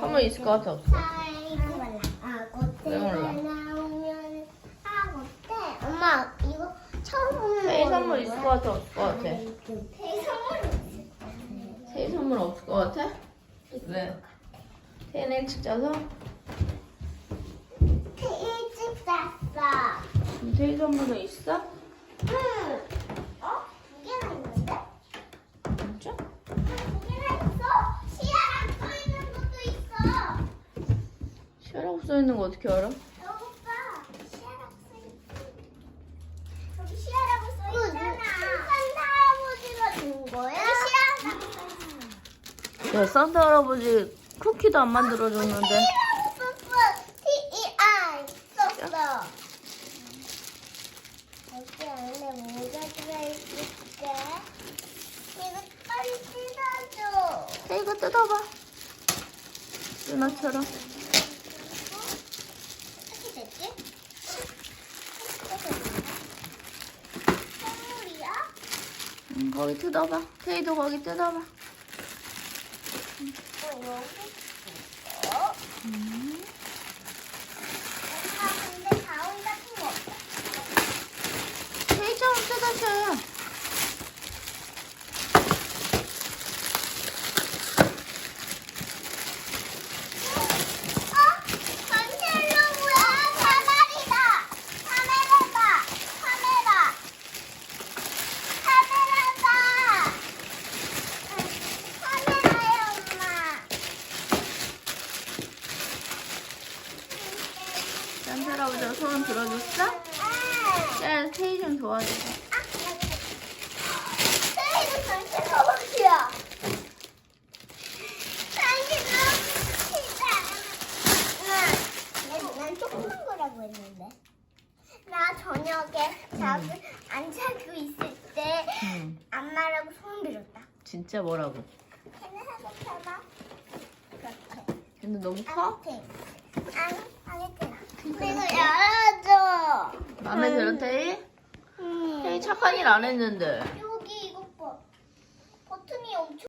선물 있을 것 같아 없어? 왜 몰라? 나오면 하고 때 엄마 이거 처음 보는 거는 선물 있을? 것 같아 없을 것 같아? 세일 선물 세일 선물 없을 것 같아? 왜? 세일 일찍 자서? 일찍 잤어. 세일 선물은 있어? 응. 어? 두 개나 있는데? 진짜? 두 개나 있어. 시야랑 써 있는 것도 있어. 시아라고 써있는 거 어떻게 알아? 여기 봐. 시야라고 써. 여기 시야라고 써 있잖아. 산타 할아버지가 준 거야? 써 있어. 야 산타 할아버지 쿠키도 안 만들어줬는데 썼어. T-E-I 썼어. 여기 안에 뭐가 들어있을까? 이거 빨리 뜯어줘. 이거 뜯어봐 누나처럼 어떻게 됐지? 선물이야? 응, 거기 뜯어봐. 테이도 거기 뜯어봐. 어, 여기 있어. 엄마 근데 가운 같은 거 없어. 테이처럼 뜯어줘요 어? 건셀로브야 사다리다 카메라다 카메라 카메라다 카메라야 엄마 산타 할아버지가 손 들어줬어? 야 테이 좀 도와줘 난 조그만 거라고 했는데. 나 저녁에 자고 안 자고 있을 때응 엄마라고 소원 빌었다. 진짜 뭐라고? 걔는 하고 펴봐. 그렇게. 근데 너무 커? 아니, 아 그리고 열어줘. 마음에 들어 테이? 음. 테이 착한 일 안 했는데